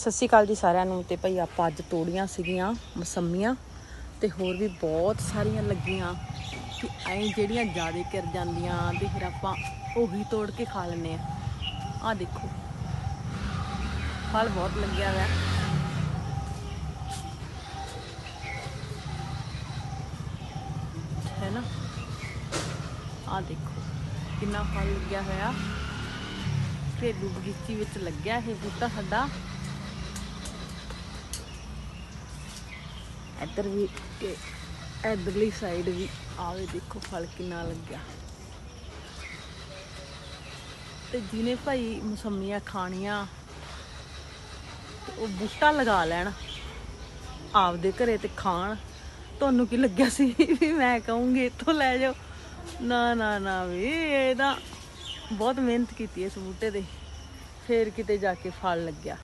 ਸਤਿ ਸ਼੍ਰੀ ਅਕਾਲ ਜੀ ਸਾਰਿਆਂ ਨੂੰ ਤੇ ਭਈ ਆਪਾਂ ਅੱਜ ਤੋੜੀਆਂ ਸੀਗੀਆਂ, ਮਸੰਮੀਆਂ ਤੇ ਹੋਰ ਵੀ ਬਹੁਤ ਸਾਰੀਆਂ ਲੱਗੀਆਂ ਕਿ ਐਂ ਜਿਹੜੀਆਂ ਜ਼ਿਆਦਾ ਕਰ ਜਾਂਦੀਆਂ ਤੇ ਫਿਰ ਆਪਾਂ ਉਹੀ ਤੋੜ ਕੇ ਖਾ ਲੈਂਦੇ ਆ ਆਹ ਦੇਖੋ, ਫਲ ਬਹੁਤ ਲੱਗਿਆ ਹੋਇਆ। ਹੈ ਨਾ? ਆਹ ਦੇਖੋ, ਕਿੰਨਾ ਫਲ ਲੱਗਿਆ ਹੋਇਆ। ਘਰੇਲੂ ਬਗੀਚੀ ਵਿੱਚ ਲੱਗਿਆ ਇਹ ਬੂਟਾ ਸਾਡਾ। ਇੱਧਰ ਵੀ ਤੇ ਇੱਧਰਲੀ ਸਾਈਡ ਵੀ। ਆਵੇ ਦੇਖੋ ਫਲ ਕਿੰਨਾ ਲੱਗਿਆ। ਤੇ ਜਿਹਨੇ ਭਾਈ ਮਸੰਮੀਆਂ ਖਾਣੀਆਂ ਉਹ ਬੂਟਾ ਲਗਾ ਲੈਣ, ਆਪਦੇ ਘਰੇ ਤੇ ਖਾਣ। ਤੁਹਾਨੂੰ ਕੀ ਲੱਗਿਆ ਸੀ ਵੀ ਮੈਂ ਕਹੂੰਗੀ, ਇੱਥੋਂ ਲੈ ਜਾਓ। ਨਾ ਨਾ ਨਾ ਵੀ, ਇਹ ਤਾਂ ਬਹੁਤ ਮਿਹਨਤ ਕੀਤੀ ਇਸ ਬੂਟੇ ਤੇ ਫੇਰ ਕਿਤੇ ਜਾ ਕੇ ਫਲ ਲੱਗਿਆ।